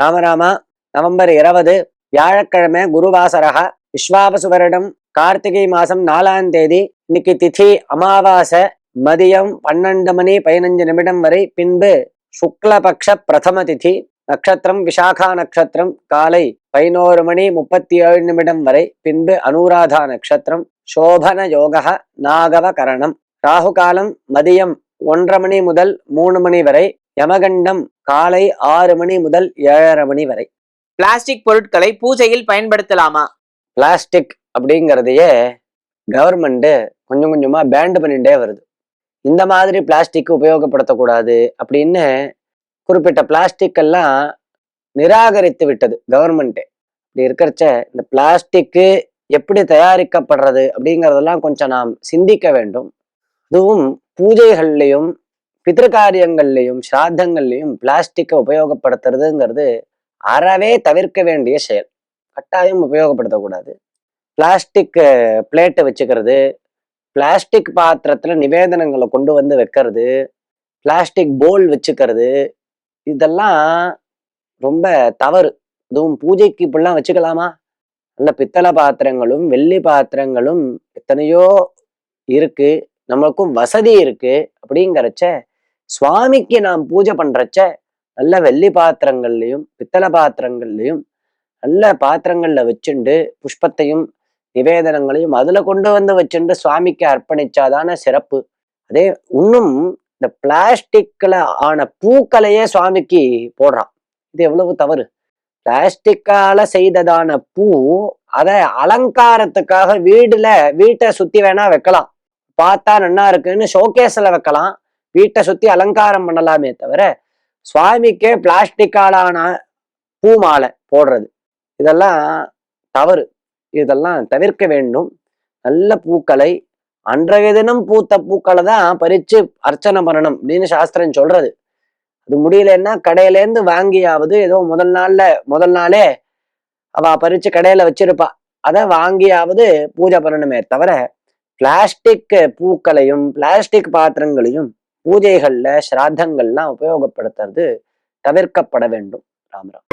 ராமராமா November இருபது வியாழக்கிழமை குருவாசரக விஸ்வாபசு வருடம் கார்த்திகை மாசம் நாலாம் தேதி இன்னைக்கு திதி அமாவாசை மதியம் பன்னெண்டு மணி பதினஞ்சு நிமிடம் வரை பின்பு சுக்லபக்ஷ பிரதம திதி நட்சத்திரம் விசாகா நட்சத்திரம் காலை பதினோரு மணி முப்பத்தி ஏழு நிமிடம் வரை பின்பு அனுராதா நட்சத்திரம் சோபன யோக நாகவ கரணம். ராகு காலம் மதியம் ஒன்றரை மணி முதல் மூணு மணி வரை யமகண்டம் காலை ஆறு மணி முதல் ஏழரை மணி வரை. பிளாஸ்டிக் பொருட்களை பூஜையில் பயன்படுத்தலாமா? பிளாஸ்டிக் அப்படிங்கிறதையே கவர்மெண்ட் கொஞ்சம் கொஞ்சமா பேண்ட் பண்ணிட்டே வருது. இந்த மாதிரி பிளாஸ்டிக் உபயோகப்படுத்தக்கூடாது அப்படின்னு குறிப்பிட்ட பிளாஸ்டிக் எல்லாம் நிராகரித்து விட்டது கவர்மெண்ட்டே இப்படி இருக்கிறச்ச இந்த பிளாஸ்டிக்கு எப்படி தயாரிக்கப்படுறது அப்படிங்கிறதெல்லாம் கொஞ்சம் நாம் சிந்திக்க வேண்டும். அதுவும் பூஜைகள்லையும் பித்திருக்காரியங்கள்லையும் சிராதங்கள்லையும் பிளாஸ்டிக்கை உபயோகப்படுத்துறதுங்கிறது அறவே தவிர்க்க வேண்டிய செயல். கட்டாயம் உபயோகப்படுத்தக்கூடாது. பிளாஸ்டிக் பிளேட்டை வச்சுக்கிறது பிளாஸ்டிக் பாத்திரத்தில் நிவேதனங்களை கொண்டு வந்து வைக்கிறது பிளாஸ்டிக் போல் வச்சுக்கிறது இதெல்லாம் ரொம்ப தவறு. அதுவும் பூஜைக்கு இப்படிலாம் வச்சுக்கலாமா? நல்ல பித்தளை பாத்திரங்களும் வெள்ளி பாத்திரங்களும் எத்தனையோ இருக்கு. நம்மளுக்கும் வசதி இருக்கு. அப்படிங்கிறச்ச சுவாமிக்கு நாம் பூஜை பண்றச்ச நல்ல வெள்ளி பாத்திரங்கள்லையும் பித்தளை பாத்திரங்கள்லையும் நல்ல பாத்திரங்கள்ல வச்சுண்டு புஷ்பத்தையும் நிவேதனங்களையும் அதுல கொண்டு வந்து வச்சுண்டு சுவாமிக்கு அர்ப்பணிச்சாதான சிறப்பு. அதே இன்னும் இந்த பிளாஸ்டிக்ல ஆன பூக்களையே சுவாமிக்கு போடுறான். இது எவ்வளவு தவறு. பிளாஸ்டிக்கால செய்ததான பூ அதை அலங்காரத்துக்காக வீடுல வீட்டை சுத்தி வேணா வைக்கலாம். பார்த்தா நல்லா இருக்குன்னு ஷோகேஸ்ல வைக்கலாம். வீட்டை சுத்தி அலங்காரம் பண்ணலாமே தவிர சுவாமிக்கே பிளாஸ்டிக்காலான பூ மாலை போடுறது. இதெல்லாம் தவறு. இதெல்லாம் தவிர்க்க வேண்டும். நல்ல பூக்களை அன்றைய தினம் பூத்த பூக்களை தான் பறித்து அர்ச்சனை பண்ணணும் அப்படின்னு சாஸ்திரம் சொல்றது. அது முடியலன்னா கடையிலேருந்து வாங்கியாவது ஏதோ முதல் நாள்ல முதல் நாளே அவ பறித்து கடையில வச்சிருப்பா. அதை வாங்கியாவது பூஜை பண்ணணுமே தவிர பிளாஸ்டிக் பூக்களையும் பிளாஸ்டிக் பாத்திரங்களையும் பூஜைகள்ல சிராதங்கள்லாம் உபயோகப்படுத்துறது தவிர்க்கப்பட வேண்டும். ராமராம்